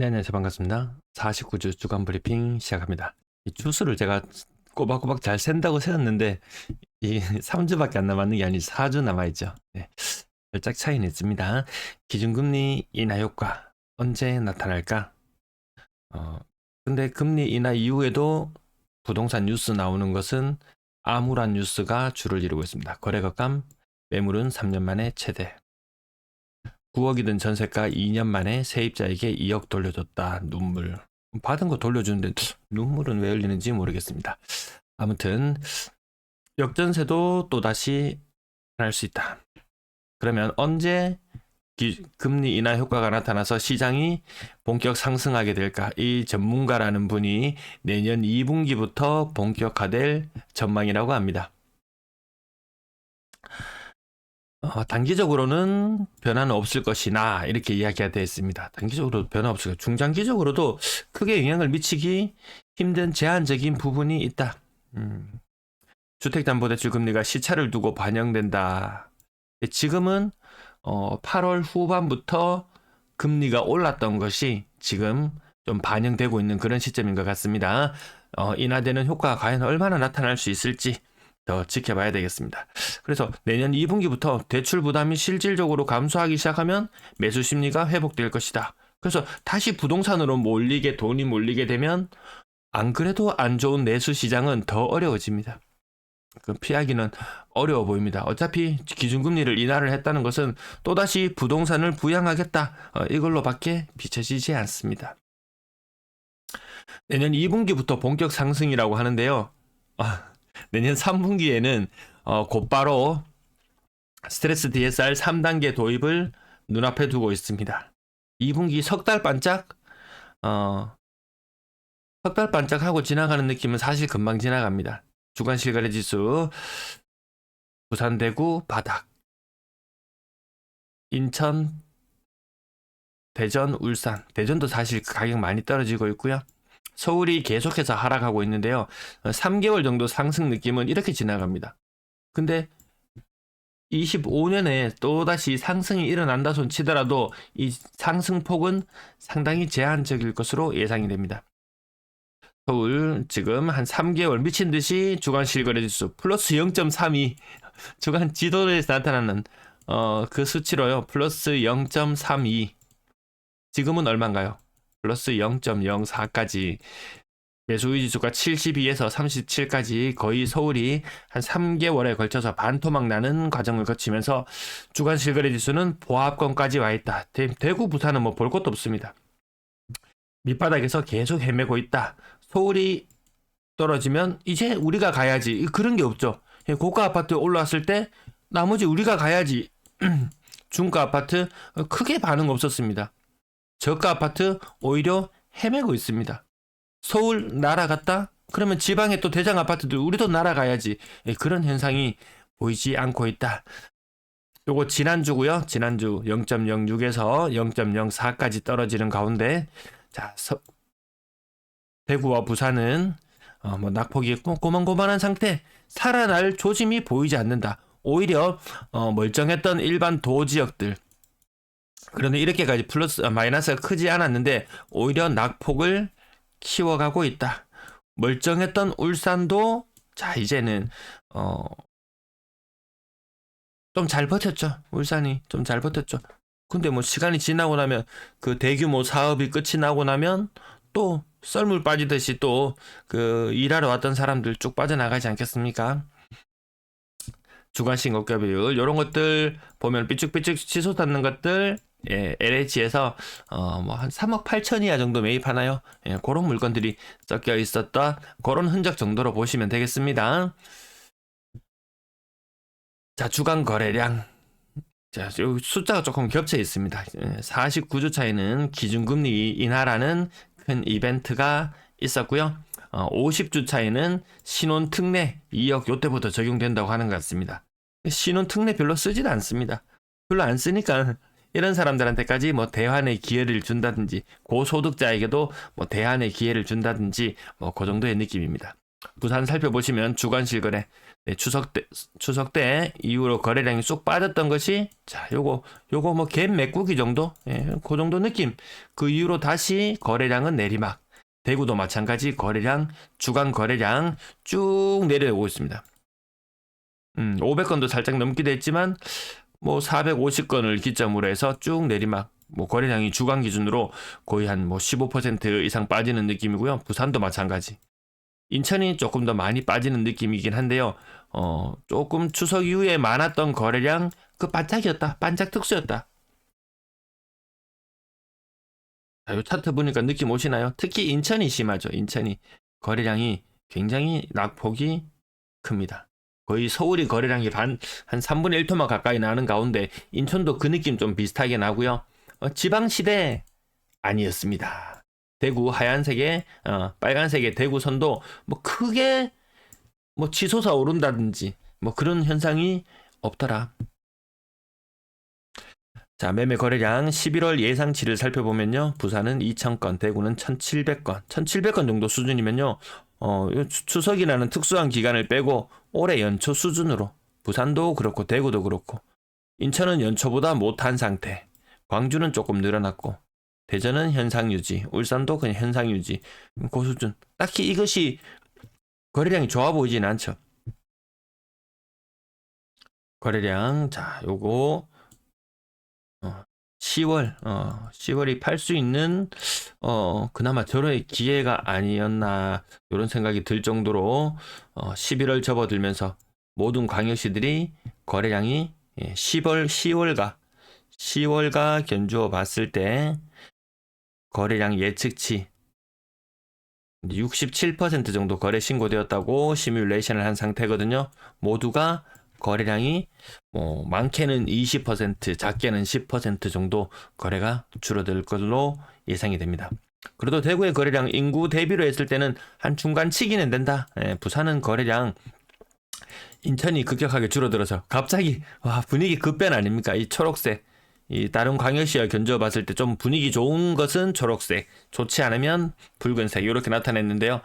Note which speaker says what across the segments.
Speaker 1: 네, 안녕하세요. 반갑습니다. 49주 주간 브리핑 시작합니다. 이 주수를 제가 꼬박꼬박 잘 센다고 세웠는데 이 3주밖에 안 남았는 게 아니고 4주 남아있죠. 네, 살짝 차이는 있습니다. 기준금리 인하 효과 언제 나타날까? 어, 근데 금리 인하 이후에도 부동산 뉴스 나오는 것은 암울한 뉴스가 주를 이루고 있습니다. 거래거감 매물은 3년 만에 최대. 9억이 든 전세가 2년 만에 세입자에게 2억 돌려줬다. 눈물. 받은 거 돌려주는데 눈물은 왜 흘리는지 모르겠습니다. 아무튼 역전세도 또다시 할 수 있다. 그러면 언제 기- 금리 인하 효과가 나타나서 시장이 본격 상승하게 될까? 이 전문가라는 분이 내년 2분기부터 본격화될 전망이라고 합니다. 어, 단기적으로는 변화는 없을 것이나 이렇게 이야기가 되어 있습니다. 단기적으로 변화 없을 것, 중장기적으로도 크게 영향을 미치기 힘든 제한적인 부분이 있다. 음, 주택담보대출 금리가 시차를 두고 반영된다. 지금은 어, 8월 후반부터 금리가 올랐던 것이 지금 좀 반영되고 있는 그런 시점인 것 같습니다. 어, 인하되는 효과가 과연 얼마나 나타날 수 있을지 더 지켜봐야 되겠습니다. 그래서 내년 2분기부터 대출 부담이 실질적으로 감소하기 시작하면 매수 심리가 회복될 것이다. 그래서 다시 부동산으로 몰리게 돈이 몰리게 되면 안 그래도 안 좋은 내수 시장은 더 어려워집니다. 그 피하기는 어려워 보입니다. 어차피 기준금리를 인하를 했다는 것은 또다시 부동산을 부양하겠다. 어, 이걸로밖에 비춰지지 않습니다. 내년 2분기부터 본격 상승이라고 하는데요. 아, 내년 3분기에는 어, 곧바로 스트레스 DSR 3단계 도입을 눈앞에 두고 있습니다. 2분기 석 달 반짝 어, 석 달 반짝 하고 지나가는 느낌은 사실 금방 지나갑니다. 주간 실거래 지수 부산 대구 바닥 인천 대전 울산 대전도 사실 가격 많이 떨어지고 있고요. 서울이 계속해서 하락하고 있는데요. 3개월 정도 상승 느낌은 이렇게 지나갑니다. 근데 25년에 또다시 상승이 일어난다 손 치더라도 이 상승폭은 상당히 제한적일 것으로 예상이 됩니다. 서울 지금 한 3개월 미친 듯이 주간 실거래 지수 플러스 0.32 주간 지도에서 나타나는 어, 그 수치로요. 플러스 0.32 지금은 얼마인가요? 플러스 0.04까지 매수의 지수가 72에서 37까지 거의 서울이 한 3개월에 걸쳐서 반토막 나는 과정을 거치면서 주간 실거래 지수는 보합권까지 와 있다. 대, 대구 부산은 뭐 볼 것도 없습니다. 밑바닥에서 계속 헤매고 있다. 서울이 떨어지면 이제 우리가 가야지. 그런 게 없죠. 고가 아파트 올라왔을 때 나머지 우리가 가야지. 중가 아파트 크게 반응 없었습니다. 저가 아파트 오히려 헤매고 있습니다. 서울 날아갔다? 그러면 지방에 또 대장 아파트들 우리도 날아가야지. 예, 그런 현상이 보이지 않고 있다. 요거 지난주고요. 지난주 0.06에서 0.04까지 떨어지는 가운데 자, 서, 대구와 부산은 어, 뭐 낙폭이 꼬만꼬만한 상태, 살아날 조짐이 보이지 않는다. 오히려 어, 멀쩡했던 일반 도 지역들 그런데 이렇게까지 플러스 아, 마이너스가 크지 않았는데 오히려 낙폭을 키워가고 있다. 멀쩡했던 울산도 자 이제는 어, 좀 잘 버텼죠. 울산이 좀 잘 버텼죠. 근데 뭐 시간이 지나고 나면 그 대규모 사업이 끝이 나고 나면 또 썰물 빠지듯이 또 그 일하러 왔던 사람들 쭉 빠져나가지 않겠습니까? 주간 신고가 비율 이런 것들 보면 삐쭉삐쭉 치솟았는 것들 예, LH에서 어, 뭐 한 3억 8천 이하 정도 매입하나요? 예, 그런 물건들이 섞여 있었던 그런 흔적 정도로 보시면 되겠습니다. 자, 주간 거래량. 자, 요 숫자가 조금 겹쳐 있습니다. 49주 차이는 기준금리 인하라는 큰 이벤트가 있었고요. 어, 50주 차이는 신혼 특례 2억 요때부터 적용된다고 하는 것 같습니다. 신혼 특례 별로 쓰질 않습니다. 별로 안 쓰니까 이런 사람들한테까지 뭐 대환의 기회를 준다든지 고소득자에게도 뭐 대환의 기회를 준다든지 뭐 그 정도의 느낌입니다. 부산 살펴보시면 주간 실 거래 예, 추석 때 추석 때 이후로 거래량이 쑥 빠졌던 것이 자 요거 요거 뭐 갭 메꾸기 정도 예, 그 정도 느낌 그 이후로 다시 거래량은 내리막 대구도 마찬가지 거래량 주간 거래량 쭉 내려오고 있습니다. 음, 500건도 살짝 넘기도 했지만 뭐 450건을 기점으로 해서 쭉 내리막 뭐 거래량이 주간 기준으로 거의 한 뭐 15% 이상 빠지는 느낌이고요. 부산도 마찬가지. 인천이 조금 더 많이 빠지는 느낌이긴 한데요. 어, 조금 추석 이후에 많았던 거래량 그 반짝이었다. 반짝 특수였다. 자, 요 차트 보니까 느낌 오시나요? 특히 인천이 심하죠. 인천이 거래량이 굉장히 낙폭이 큽니다. 거의 서울이 거래량이 반, 한 3분의 1토만 가까이 나는 가운데 인천도 그 느낌 좀 비슷하게 나고요. 어, 지방시대 아니었습니다. 대구 하얀색의 어, 빨간색의 대구선도 뭐 크게 뭐 치솟아 오른다든지 뭐 그런 현상이 없더라. 자, 매매 거래량 11월 예상치를 살펴보면요. 부산은 2,000건, 대구는 1,700건, 1,700건 정도 수준이면요. 어, 추석이라는 특수한 기간을 빼고 올해 연초 수준으로 부산도 그렇고 대구도 그렇고 인천은 연초보다 못한 상태. 광주는 조금 늘어났고 대전은 현상 유지, 울산도 그냥 현상 유지. 그 수준. 딱히 이것이 거래량이 좋아 보이진 않죠. 거래량 자, 요거 어, 10월 어, 10월이 팔 수 있는 어, 그나마 저의 기회가 아니었나 이런 생각이 들 정도로 어, 11월 접어들면서 모든 광역시들이 거래량이 예, 10월 10월과 10월과 견주어 봤을 때 거래량 예측치 67% 정도 거래 신고되었다고 시뮬레이션을 한 상태거든요. 모두가 거래량이 뭐 많게는 20%, 작게는 10% 정도 거래가 줄어들 걸로 예상이 됩니다. 그래도 대구의 거래량 인구 대비로 했을 때는 한 중간 치기는 된다. 예, 부산은 거래량 인천이 급격하게 줄어들어서 갑자기 와 분위기 급변 아닙니까? 이 초록색 이 다른 광역시와 견주어 봤을 때 좀 분위기 좋은 것은 초록색, 좋지 않으면 붉은색 이렇게 나타냈는데요.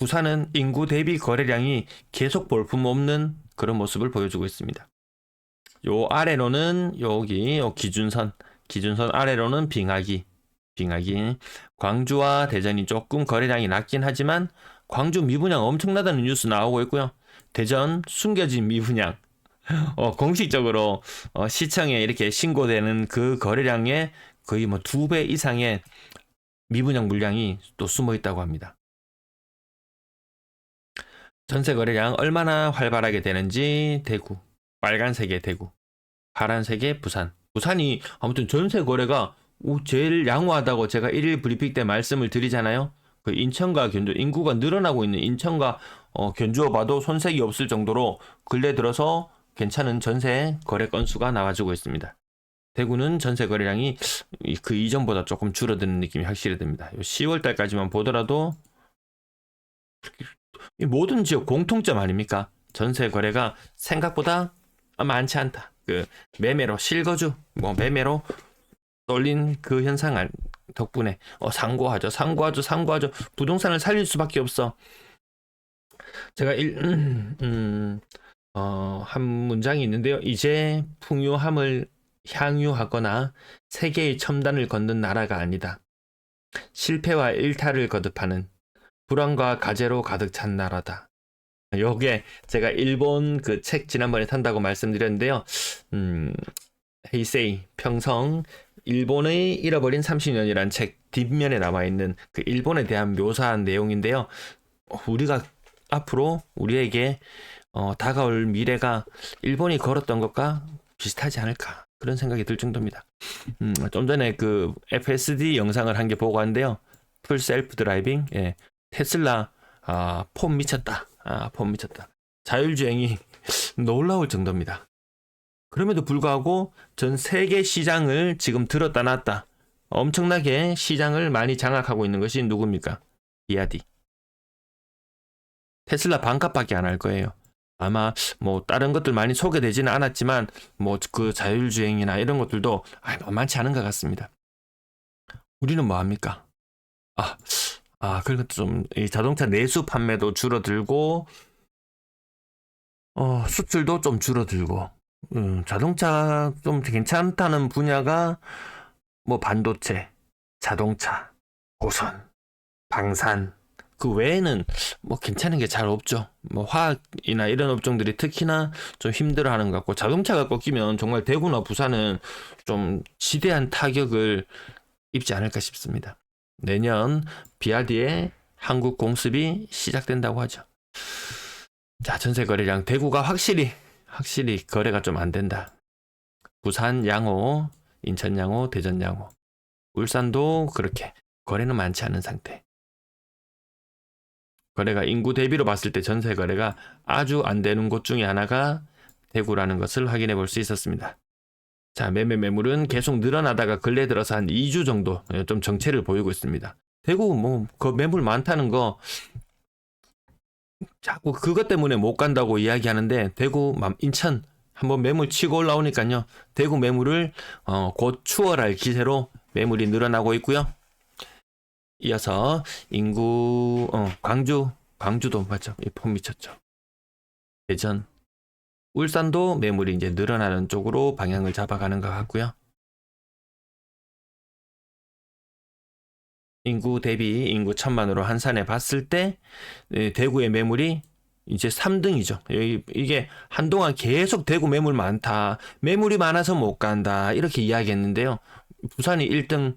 Speaker 1: 부산은 인구 대비 거래량이 계속 볼품없는 그런 모습을 보여주고 있습니다. 요 아래로는 여기 요 기준선, 기준선 아래로는 빙하기, 빙하기. 광주와 대전이 조금 거래량이 낮긴 하지만 광주 미분양 엄청나다는 뉴스 나오고 있고요. 대전 숨겨진 미분양. 어, 공식적으로 어, 시청에 이렇게 신고되는 그 거래량의 거의 뭐 두 배 이상의 미분양 물량이 또 숨어 있다고 합니다. 전세 거래량 얼마나 활발하게 되는지 대구, 빨간색의 대구, 파란색의 부산. 부산이 아무튼 전세 거래가 오, 제일 양호하다고 제가 1일 브리핑 때 말씀을 드리잖아요. 그 인천과 견주 인구가 늘어나고 있는 인천과 어, 견주어 봐도 손색이 없을 정도로 근래 들어서 괜찮은 전세 거래 건수가 나와주고 있습니다. 대구는 전세 거래량이 이- 그 이전보다 조금 줄어드는 느낌이 확실히 듭니다. 10월 달까지만 보더라도 이 모든 지역 공통점 아닙니까? 전세 거래가 생각보다 많지 않다. 그 매매로 실거주, 뭐 매매로 쏠린 그 현상 알- 덕분에 어, 상고하죠, 상고하죠, 상고하죠. 부동산을 살릴 수밖에 없어. 제가 일, 음, 음, 어, 한 문장이 있는데요. 이제 풍요함을 향유하거나 세계의 첨단을 걷는 나라가 아니다. 실패와 일탈을 거듭하는 불안과 가제로 가득 찬 나라다. 요게 제가 일본 그 책 지난번에 탄다고 말씀드렸는데요. 음, 헤이세이 평성 일본의 잃어버린 30년이란 책 뒷면에 남아 있는 그 일본에 대한 묘사한 내용인데요. 우리가 앞으로 우리에게 어, 다가올 미래가 일본이 걸었던 것과 비슷하지 않을까 그런 생각이 들 정도입니다. 음, 좀 전에 그 FSD 영상을 한개 보고 왔는데요. 풀 셀프 드라이빙, 예, 테슬라 아, 폼 미쳤다. 아, 폼 미쳤다. 자율주행이 놀라울 정도입니다. 그럼에도 불구하고 전 세계 시장을 지금 들었다 놨다. 엄청나게 시장을 많이 장악하고 있는 것이 누굽니까? 비아디. 테슬라 반값밖에 안 할 거예요. 아마 뭐 다른 것들 많이 소개되지는 않았지만 뭐 그 자율주행이나 이런 것들도 아, 만만치 않은 것 같습니다. 우리는 뭐 합니까? 아, 아, 그리고 좀이 자동차 내수 판매도 줄어들고 어, 수출도 좀 줄어들고 음, 자동차 좀 괜찮다는 분야가 뭐 반도체, 자동차, 고선, 방산 그 외에는 뭐 괜찮은 게 잘 없죠. 뭐 화학이나 이런 업종들이 특히나 좀 힘들어하는 것 같고 자동차가 꺾이면 정말 대구나 부산은 좀 지대한 타격을 입지 않을까 싶습니다. 내년 비아디의 한국 공습이 시작된다고 하죠. 자, 전세 거래량 대구가 확실히 확실히 거래가 좀 안 된다. 부산 양호, 인천 양호, 대전 양호. 울산도 그렇게 거래는 많지 않은 상태. 거래가 인구 대비로 봤을 때 전세 거래가 아주 안 되는 곳 중에 하나가 대구라는 것을 확인해 볼 수 있었습니다. 자, 매매 매물은 계속 늘어나다가 근래 들어서 한 2주 정도 좀 정체를 보이고 있습니다. 대구 뭐 그 매물 많다는 거 자꾸 그것 때문에 못 간다고 이야기하는데 대구 맘- 인천 한번 매물 치고 올라오니까요. 대구 매물을 어, 곧 추월할 기세로 매물이 늘어나고 있고요. 이어서 인구 어, 광주 광주도 맞죠? 이폼 미쳤죠. 대전 울산도 매물이 이제 늘어나는 쪽으로 방향을 잡아가는 것 같고요. 인구 대비 인구 천만으로 한산해 봤을 때 예, 대구의 매물이 이제 3등이죠. 이게 한동안 계속 대구 매물 많다. 매물이 많아서 못 간다. 이렇게 이야기했는데요. 부산이 1등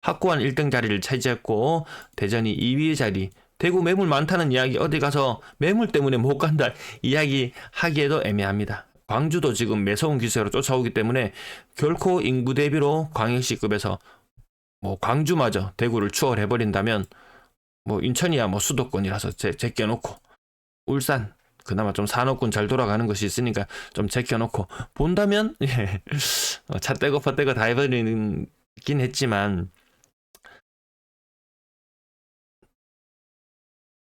Speaker 1: 확고한 1등 자리를 차지했고 대전이 2위 자리. 대구 매물 많다는 이야기 어디 가서 매물 때문에 못 간다 이야기 하기에도 애매합니다. 광주도 지금 매서운 기세로 쫓아오기 때문에 결코 인구 대비로 광역시급에서 뭐 광주마저 대구를 추월해 버린다면 뭐 인천이야 뭐 수도권이라서 제, 제껴놓고 울산 그나마 좀 산업군 잘 돌아가는 것이 있으니까 좀 제껴놓고 본다면 예. 어, 차 떼고 퍼 떼고 다 해버리긴 했지만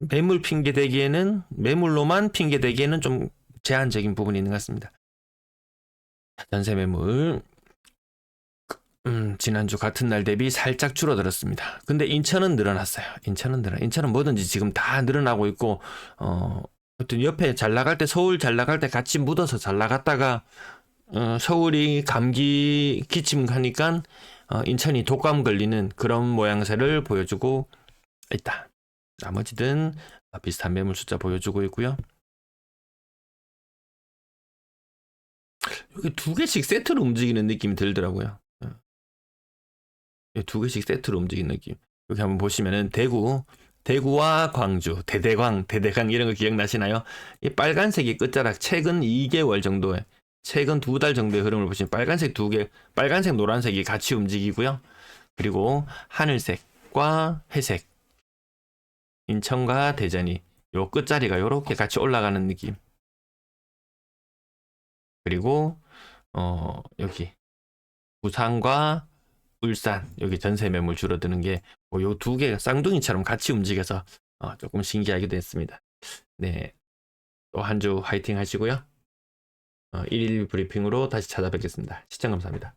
Speaker 1: 매물 핑계 대기에는 매물로만 핑계 대기에는 좀 제한적인 부분이 있는 것 같습니다. 전세 매물 음, 지난주 같은 날 대비 살짝 줄어들었습니다. 근데 인천은 늘어났어요. 인천은 늘어. 인천은 뭐든지 지금 다 늘어나고 있고 어 하여튼 옆에 잘 나갈 때 서울 잘 나갈 때 같이 묻어서 잘 나갔다가 어, 서울이 감기 기침 하니까 어, 인천이 독감 걸리는 그런 모양새를 보여주고 있다. 나머지는 비슷한 매물 숫자 보여주고 있고요. 여기 두 개씩 세트로 움직이는 느낌이 들더라고요. 예, 두 개씩 세트로 움직이는 느낌. 여기 한번 보시면은 대구, 대구와 광주, 대대광, 대대강 이런 거 기억나시나요? 이 빨간색이 끝자락 최근 2개월 정도의 최근 두 달 정도의 흐름을 보시면 빨간색 두 개, 빨간색, 노란색이 같이 움직이고요. 그리고 하늘색과 회색, 인천과 대전이 요 끝자리가 요렇게 같이 올라가는 느낌. 그리고 어 여기 부산과 울산 여기 전세 매물 줄어드는 게 요 두 개가 쌍둥이처럼 같이 움직여서 어, 조금 신기하기도 했습니다. 네. 또 한 주 화이팅 하시고요. 어, 1일 브리핑으로 다시 찾아뵙겠습니다. 시청 감사합니다.